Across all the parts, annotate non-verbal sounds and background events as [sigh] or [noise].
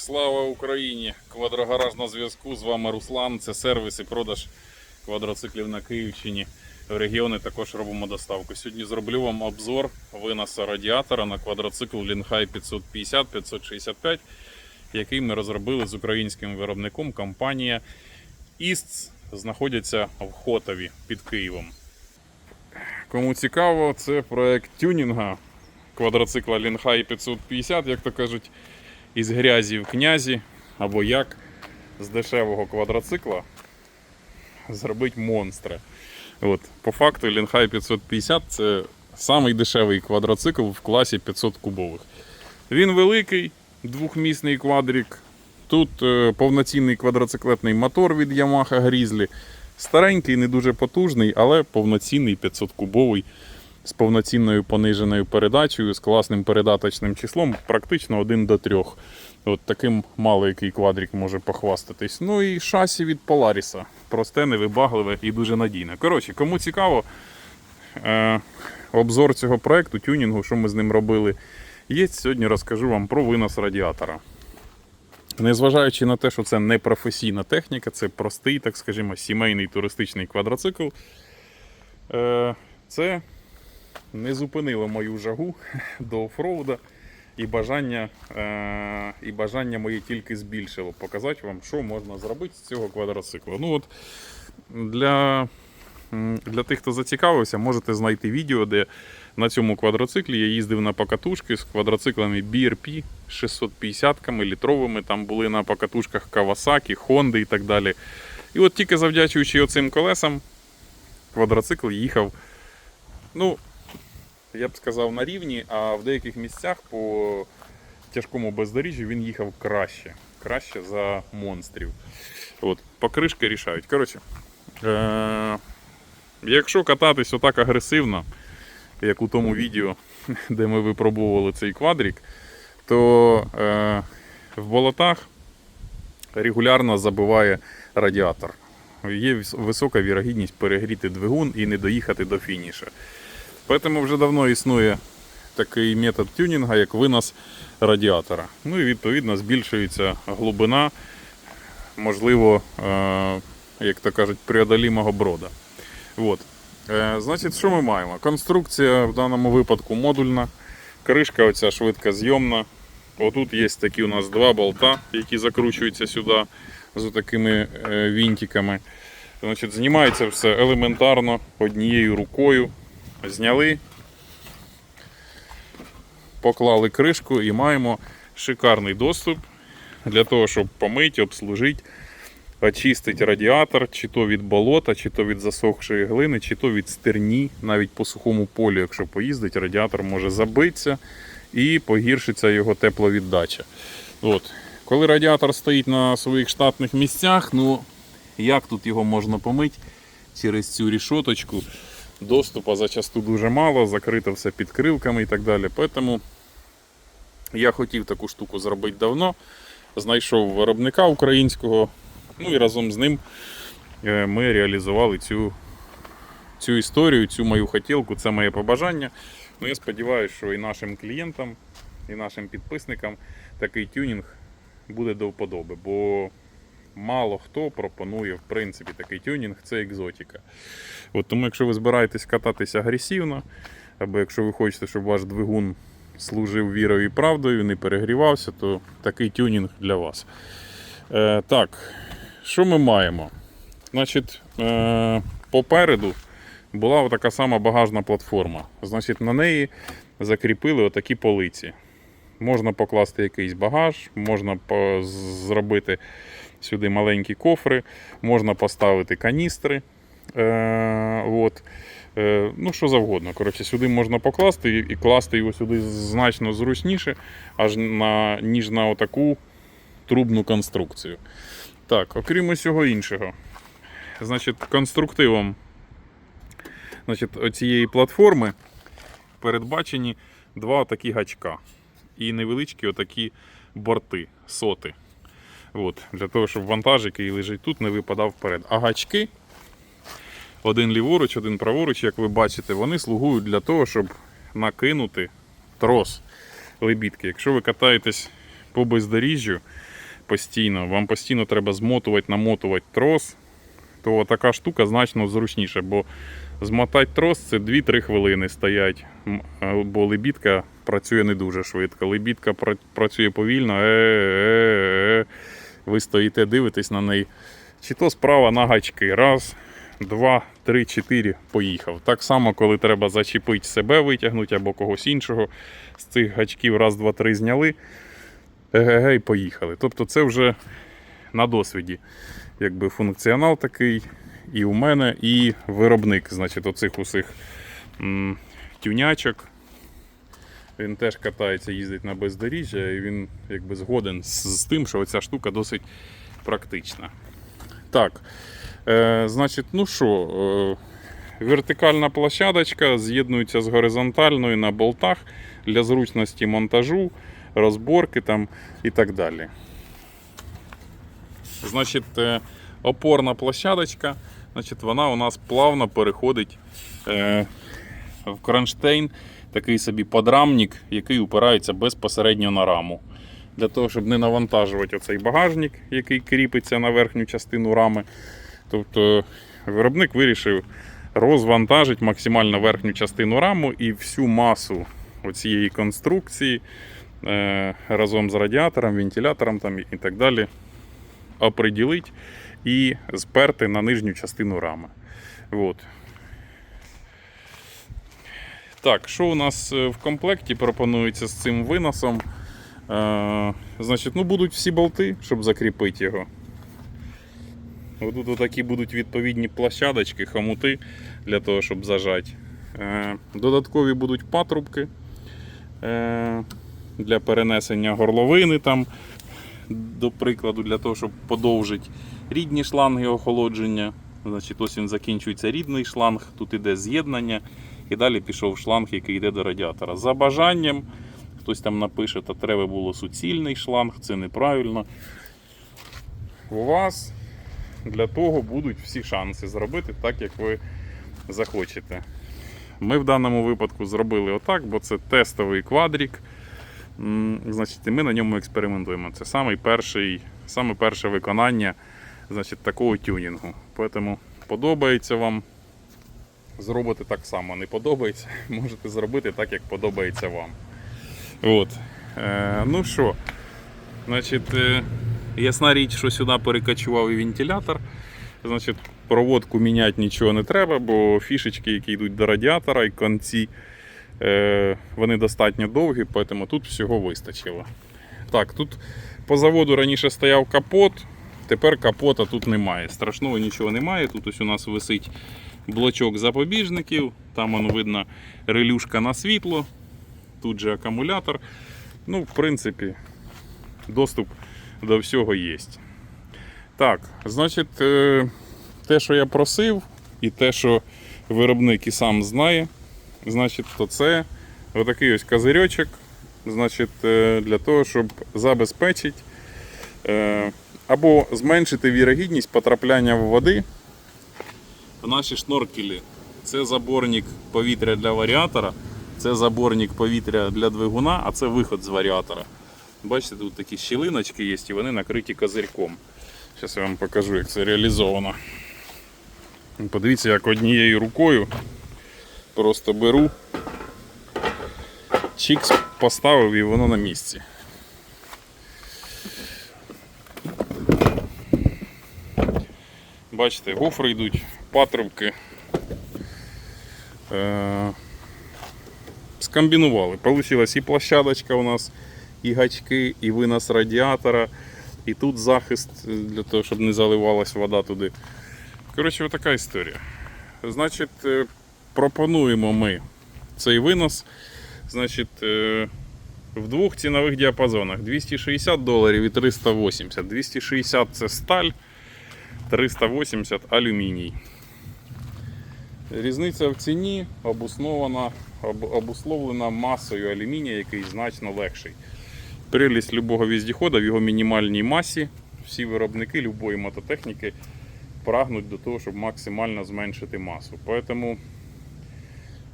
Слава Україні! Квадрогараж на зв'язку. З вами Руслан. Це сервіс і продаж квадроциклів на Київщині. В регіони також робимо доставку. Сьогодні зроблю вам обзор виноса радіатора на квадроцикл Лінхай 550-565, який ми розробили з українським виробником. Компанія Істс знаходиться в Хотові під Києвом. Кому цікаво, це проект тюнінга квадроцикла Лінхай 550, як то кажуть, із грязі в князі, або як з дешевого квадроцикла зробити монстра. От, по факту Лінхай 550 це самий дешевий квадроцикл в класі 500 кубових. Він великий, двохмісний квадрик. Тут е, повноцінний квадроциклетний мотор від Yamaha Grizzly. Старенький, не дуже потужний, але повноцінний 500 кубовий з повноцінною пониженою передачею, з класним передаточним числом, практично 1 до 3. От таким мало який квадрик може похвастатись. Ну і шасі від Polaris. Просте, невибагливе і дуже надійне. Коротше, кому цікаво, е, обзор цього проекту, тюнінгу, що ми з ним робили, є. Сьогодні розкажу вам про винос радіатора. Незважаючи на те, що це не професійна техніка, це простий, так скажімо, сімейний туристичний квадроцикл. Е, Це не зупинило мою жагу [laughs] до офроуда і бажання, е, і бажання моє тільки збільшило показати вам, що можна зробити з цього квадроциклу. Ну от для, для тих, хто зацікавився, можете знайти відео, де на цьому квадроциклі я їздив на покатушки з квадроциклами BRP 650 літровими. Там були на покатушках Kawasaki, Honda і так далі. І от тільки завдячуючи оцим колесам, квадроцикл їхав. Ну, я б сказав, на рівні, а в деяких місцях по тяжкому бездоріжжю він їхав краще. Краще за монстрів. От, покришки рішають. Коротше, е- якщо кататись отак агресивно, як у тому відео, [laughs] де ми випробовували цей квадрик, то е- в болотах регулярно забиває радіатор. Є висока вірогідність перегріти двигун і не доїхати до фініша. Тому вже давно існує такий метод тюнінга, як винос радіатора. Ну і відповідно збільшується глибина, можливо, е, як то кажуть, преодолімого брода. От. Е, Значить, що ми маємо? Конструкція в даному випадку модульна, кришка оця швидкозйомна. Отут є такі у нас два болта, які закручуються сюди з такими вінтиками. Значить, знімається все елементарно однією рукою. Зняли, поклали кришку і маємо шикарний доступ для того, щоб помити, обслужити, очистити радіатор, чи то від болота, чи то від засохшої глини, чи то від стерні, навіть по сухому полю, якщо поїздить, радіатор може забитися і погіршиться його тепловіддача. От. Коли радіатор стоїть на своїх штатних місцях, ну як тут його можна помити через цю рішоточку? Доступу зачасту дуже мало, закрито все підкрилками і так далі. Тому я хотів таку штуку зробити давно. Знайшов виробника українського, ну і разом з ним е, ми реалізували цю, цю історію, цю мою хотілку, це моє побажання. Ну, я сподіваюся, що і нашим клієнтам, і нашим підписникам такий тюнінг буде до вподоби. Бо мало хто пропонує в принципі такий тюнінг, це екзотика. От тому, якщо ви збираєтесь кататися агресивно, або якщо ви хочете, щоб ваш двигун служив вірою і правдою, не перегрівався, то такий тюнінг для вас. Е, так, що ми маємо? Значить, е, попереду була така сама багажна платформа. Значить, на неї закріпили отакі полиці. Можна покласти якийсь багаж, можна зробити сюди маленькі кофри, можна поставити каністри. Е, от. Е, ну, що завгодно. Коротше, сюди можна покласти і, і класти його сюди значно зручніше, аж на, ніж на отаку трубну конструкцію. Так, окрім усього іншого. Значить, конструктивом значить, оцієї платформи передбачені два такі гачка і невеличкі отакі борти, соти. От, для того, щоб вантаж, який лежить тут, не випадав вперед. А гачки, один ліворуч, один праворуч, як ви бачите, вони слугують для того, щоб накинути трос лебідки. Якщо ви катаєтесь по бездоріжжю постійно, вам постійно треба змотувати, намотувати трос, то така штука значно зручніше, бо змотати трос це 2-3 хвилини стоять, бо лебідка працює не дуже швидко. Лебідка працює повільно, е-е-е. Ви стоїте, дивитесь на неї. Чи то справа на гачки. Раз, два, три, чотири, поїхав. Так само, коли треба зачепити себе, витягнути або когось іншого, з цих гачків раз, два, три зняли. Еге, і поїхали. Тобто це вже на досвіді. Якби функціонал такий і у мене, і виробник, значить, оцих усіх м, тюнячок. Він теж катається, їздить на бездоріжжя, і він якби згоден з, тим, що ця штука досить практична. Так, е, значить, ну що, е, вертикальна площадочка з'єднується з горизонтальною на болтах для зручності монтажу, розборки там і так далі. Значить, е, опорна площадочка, значить, вона у нас плавно переходить е, в кронштейн, такий собі подрамник, який упирається безпосередньо на раму. Для того, щоб не навантажувати оцей багажник, який кріпиться на верхню частину рами. Тобто виробник вирішив розвантажити максимально верхню частину раму і всю масу цієї конструкції е, разом з радіатором, вентилятором там, і так далі оприділити і сперти на нижню частину рами. От. Так, що у нас е, в комплекті пропонується з цим виносом? Е, значить, ну будуть всі болти, щоб закріпити його. Тут такі будуть відповідні площадочки, хомути для того, щоб зажати. Е, додаткові будуть патрубки е, для перенесення горловини, там, до прикладу, для того, щоб подовжити рідні шланги охолодження. Значить, ось він закінчується рідний шланг, тут іде з'єднання, і далі пішов шланг, який йде до радіатора. За бажанням, хтось там напише, та треба було суцільний шланг, це неправильно. У вас для того будуть всі шанси зробити так, як ви захочете. Ми в даному випадку зробили отак, бо це тестовий квадрік. Значить, ми на ньому експериментуємо. Це самий перший, саме перше виконання значить, такого тюнінгу. Тому подобається вам. Зробите так само. Не подобається, [laughs] можете зробити так, як подобається вам. От. Е, ну що, значить, е, ясна річ, що сюди перекачував і вентилятор. Значить, проводку міняти нічого не треба, бо фішечки, які йдуть до радіатора і конці, е, вони достатньо довгі, тому тут всього вистачило. Так, тут по заводу раніше стояв капот, тепер капота тут немає. Страшного нічого немає. Тут ось у нас висить блочок запобіжників, там воно видно релюшка на світло, тут же акумулятор. Ну, в принципі, доступ до всього є. Так, значить, е, те, що я просив, і те, що виробник і сам знає, значить, то це отакий ось козирьочок, значить, е, для того, щоб забезпечити е, або зменшити вірогідність потрапляння в води наші шноркелі. Це заборник повітря для варіатора, це заборник повітря для двигуна, а це виход з варіатора. Бачите, тут такі щілиночки є і вони накриті козирьком. Зараз я вам покажу, як це реалізовано. Подивіться, як однією рукою просто беру, чікс поставив і воно на місці. Бачите, гофри йдуть, патрубки. Е- скомбінували. Получилась і площадочка у нас, і гачки, і винос радіатора, і тут захист е, для того, щоб не заливалась вода туди. Коротше, така історія. Значить, е, пропонуємо ми цей винос. Значить, в двох цінових діапазонах 260 доларів і 380. 260 це сталь, 380 алюміній. Різниця в ціні обоснована, об- обусловлена масою алюмінія, який значно легший. Прелість любого віздіхода в його мінімальній масі. Всі виробники любої мототехніки прагнуть до того, щоб максимально зменшити масу. Тому,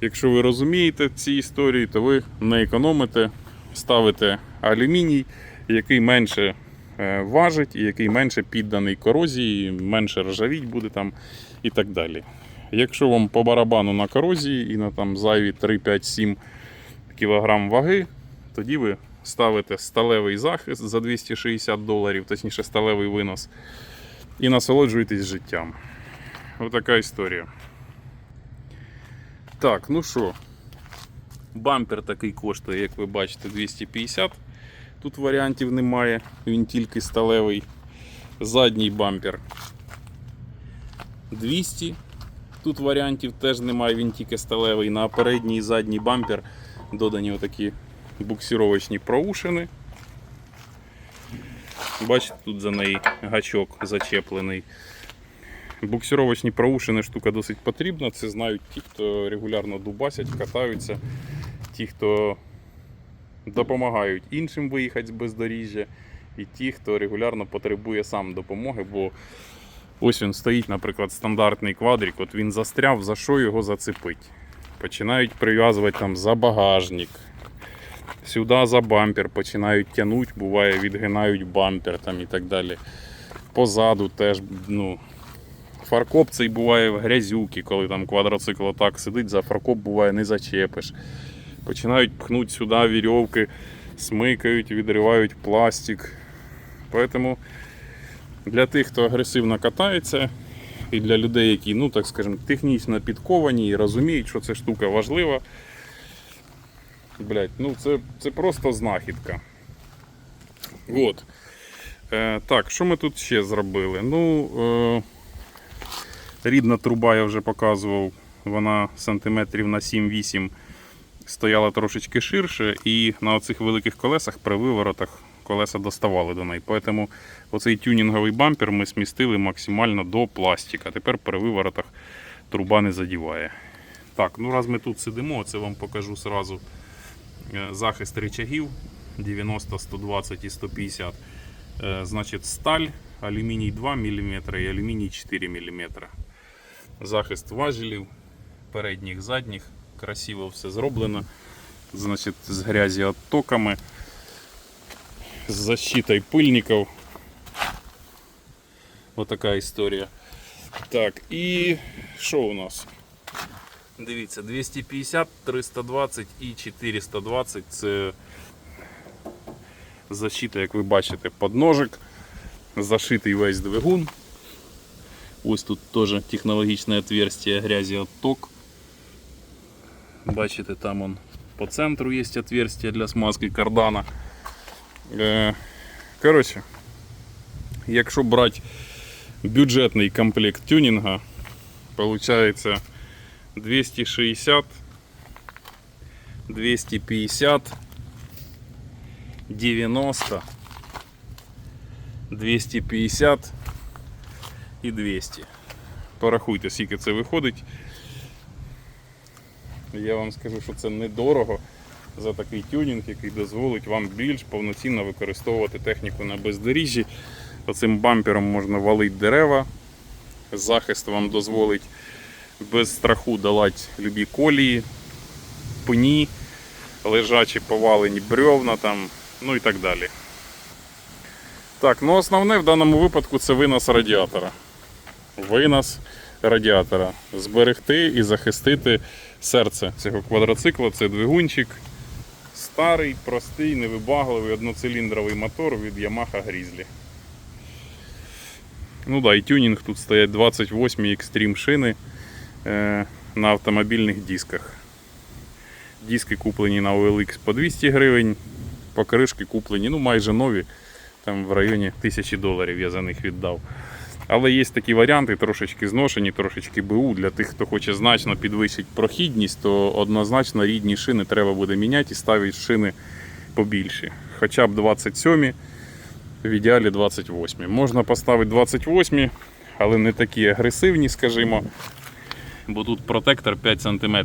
якщо ви розумієте ці історії, то ви не економите, ставите алюміній який менше важить, і який менше підданий корозії, менше ржавіть буде там і так далі. Якщо вам по барабану на корозії і на там зайві 3, 5, 7 кг ваги, тоді ви ставите сталевий захист за 260 доларів, точніше сталевий винос, і насолоджуєтесь життям. Отака історія. Так, ну що, бампер такий коштує, як ви бачите, 250. Тут варіантів немає, він тільки сталевий. Задній бампер 200. Тут варіантів теж немає, він тільки сталевий. На передній і задній бампер додані отакі буксировочні проушини. Бачите, тут за неї гачок зачеплений. Буксировочні проушини штука досить потрібна. Це знають ті, хто регулярно дубасять, катаються, ті, хто допомагають іншим виїхати з бездоріжжя, і ті, хто регулярно потребує сам допомоги, бо ось він стоїть, наприклад, стандартний квадрик, от він застряв, за що його зацепить. Починають прив'язувати там за багажник. Сюди за бампер починають тягнути, буває, відгинають бампер там і так далі. Позаду теж, ну, фаркоп цей буває в грязюки, коли там квадроцикл так сидить, за фаркоп буває не зачепиш. Починають пхнути сюди вірьовки, смикають, відривають пластик. Поэтому для тих, хто агресивно катається, і для людей, які, ну так скажемо, технічно підковані і розуміють, що ця штука важлива. Блять, ну це, це просто знахідка. От. Е, так, що ми тут ще зробили? Ну, е, рідна труба я вже показував, вона сантиметрів на 7-8 стояла трошечки ширше, і на оцих великих колесах при виворотах колеса доставали до неї. Тому оцей тюнінговий бампер ми смістили максимально до пластика. Тепер при виворотах труба не задіває. Так, ну раз ми тут сидимо, це вам покажу сразу е, захист рычагів 90, 120 і 150. Е, Значить, сталь, алюміній 2 мм і алюміній 4 мм. Захист важелів, передніх, задніх. Красиво все зроблено. Значить, з грязі оттоками, з защитою пильників. Отака історія. Так, і що у нас? Дивіться, 250, 320 і 420 це защита, як ви бачите, подножик, зашитий весь двигун. Ось тут теж технологічне отверстие грязі отток. Бачите, там он по центру є отверстие для смазки кардана. Е, Коротше, якщо брати бюджетний комплект тюнінга, получається 260, 250, 90, 250 і 200. Порахуйте, скільки це виходить. Я вам скажу, що це недорого за такий тюнінг, який дозволить вам більш повноцінно використовувати техніку на бездоріжжі. Оцим бампером можна валити дерева. Захист вам дозволить без страху долати любі колії, пні, лежачі повалені бревна там, ну і так далі. Так, ну основне в даному випадку це винос радіатора. Винос радіатора. Зберегти і захистити серце цього квадроцикла. Це двигунчик. Старий, простий, невибагливий, одноциліндровий мотор від Yamaha Grizzly. Ну да, і тюнінг тут стоять 28 Extreme шини е, на автомобільних дисках. Диски куплені на OLX по 200 гривень, покришки куплені ну, майже нові, там в районі 1000 доларів я за них віддав. Але є такі варіанти, трошечки зношені, трошечки БУ. Для тих, хто хоче значно підвищити прохідність, то однозначно рідні шини треба буде міняти і ставити шини побільші. Хоча б 27, в ідеалі 28. Можна поставити 28, але не такі агресивні, скажімо. Бо тут протектор 5 см.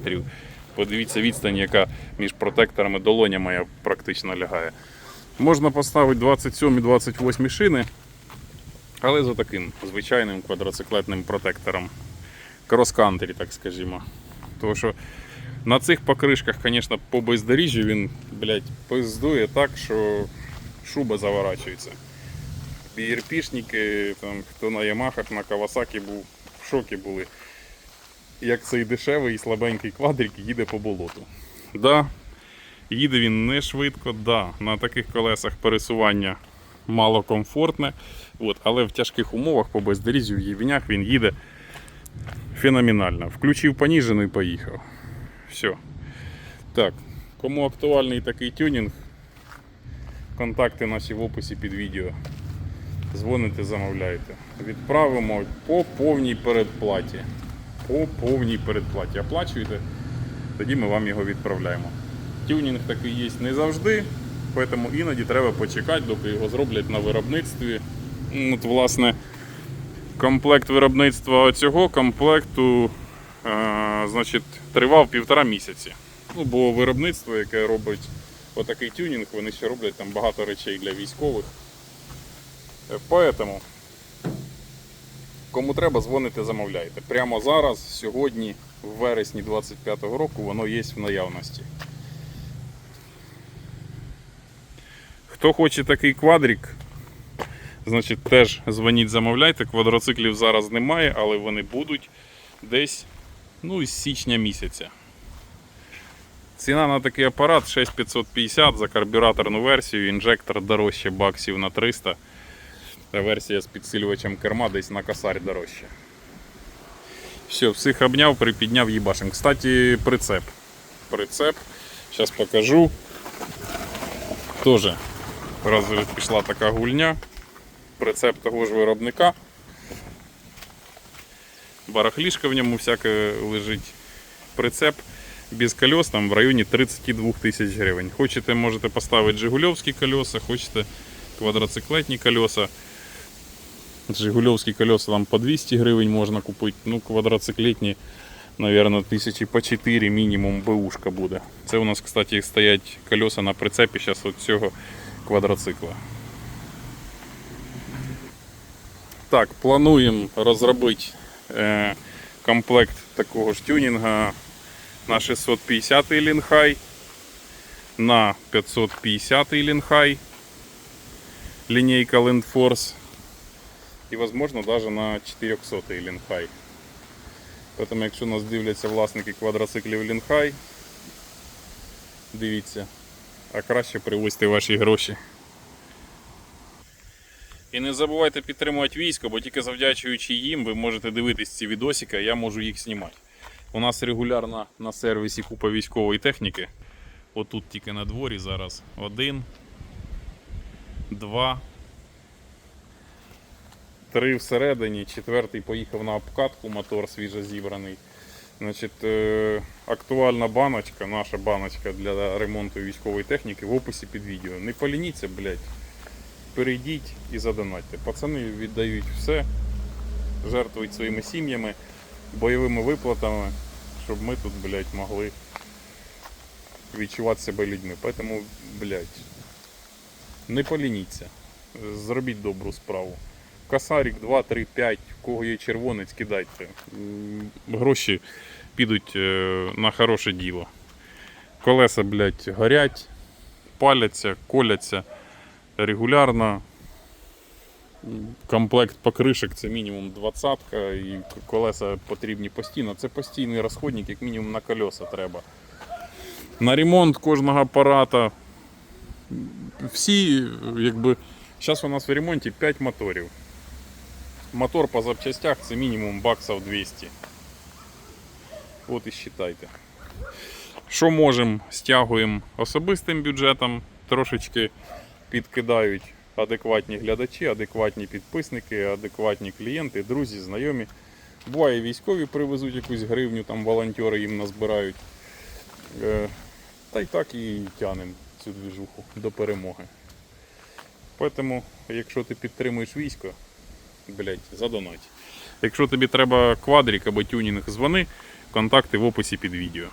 Подивіться відстань, яка між протекторами долоня моя практично лягає. Можна поставити 27-28 шини. Але за таким звичайним квадроциклетним протектором. Крос-кантері, так скажімо. Тому що на цих покришках, звісно, по бездоріжжю він, блядь, пиздує так, що шуба заворачується. BRP-шники, там, хто на Ямахах, на Кавасакі був, в шокі були. Як цей дешевий і слабенький квадрик їде по болоту. Да, їде він не швидко, да, на таких колесах пересування мало комфортне, от, але в тяжких умовах по бездоріжжю в Євнях він їде феноменально. Включив поніжену і поїхав. Все. Так, кому актуальний такий тюнінг, контакти наші в описі під відео. Дзвоните, замовляйте. Відправимо по повній передплаті. По повній передплаті. Оплачуєте, тоді ми вам його відправляємо. Тюнінг такий є не завжди, тому іноді треба почекати, доки його зроблять на виробництві. От, власне, комплект виробництва цього комплекту е, значить, тривав півтора місяці. Ну, бо виробництво, яке робить отакий тюнінг, вони ще роблять там багато речей для військових. Е, Поэтому, кому треба, дзвоните, замовляйте. Прямо зараз, сьогодні, в вересні 25-го року, воно є в наявності. Хто хоче такий квадрик, значить теж дзвоніть, замовляйте. Квадроциклів зараз немає, але вони будуть десь ну, із січня місяця. Ціна на такий апарат 6550 за карбюраторну версію, інжектор дорожче баксів на 300. Та версія з підсилювачем керма десь на косарь дорожче. Все, всіх обняв, припідняв їбашим. Кстати, прицеп. Прицеп. Зараз покажу. Тоже раз пішла така гульня. Прицеп того ж виробника. Барахлішка в ньому всяке лежить. Прицеп без колес там в районі 32 тисяч гривень. Хочете, можете поставити жигульовські колеса, хочете квадроциклетні колеса. Жигульовські колеса там по 200 гривень можна купити. Ну, квадроциклетні, наверное, тисячі по 4 мінімум бушка буде. Це у нас, кстати, стоять колеса на прицепі зараз от цього квадроцикла. Так, плануємо розробити е, комплект такого ж тюнінга на 650 лінхай, на 550 лінхай, лінійка Landforce і, возможно, даже на 400 лінхай. Тому, якщо нас дивляться власники квадроциклів лінхай, дивіться, а краще привозьте ваші гроші. І не забувайте підтримувати військо, бо тільки завдячуючи їм, ви можете дивитись ці відосики, а я можу їх знімати. У нас регулярно на сервісі купа військової техніки. Отут тільки на дворі зараз один, два, три всередині, четвертий поїхав на обкатку, мотор свіжо зібраний. Значить, е, актуальна баночка, наша баночка для ремонту військової техніки в описі під відео. Не полініться, блядь. Перейдіть і задонатьте. Пацани віддають все, жертвують своїми сім'ями, бойовими виплатами, щоб ми тут, блядь, могли відчувати себе людьми. Поэтому, блядь, не полініться. Зробіть добру справу. Косарик 2, 3, 5, в кого є червонець, кидайте. Гроші підуть е, на хороше діло. Колеса, блядь, горять, паляться, коляться регулярно. Комплект покришок це мінімум 20 і колеса потрібні постійно. Це постійний розходник, як мінімум на колеса треба. На ремонт кожного апарата. Всі, якби. Зараз у нас в ремонті 5 моторів. Мотор по запчастях це мінімум баксів 200. От і считайте. Що можемо, стягуємо особистим бюджетом, трошечки підкидають адекватні глядачі, адекватні підписники, адекватні клієнти, друзі, знайомі. Буває, військові привезуть якусь гривню, там волонтери їм назбирають. Е, Та й так і тянемо цю двіжуху до перемоги. Тому, якщо ти підтримуєш військо, блять, задонать. Якщо тобі треба квадрик або тюнінг, дзвони, контакти в описі під відео.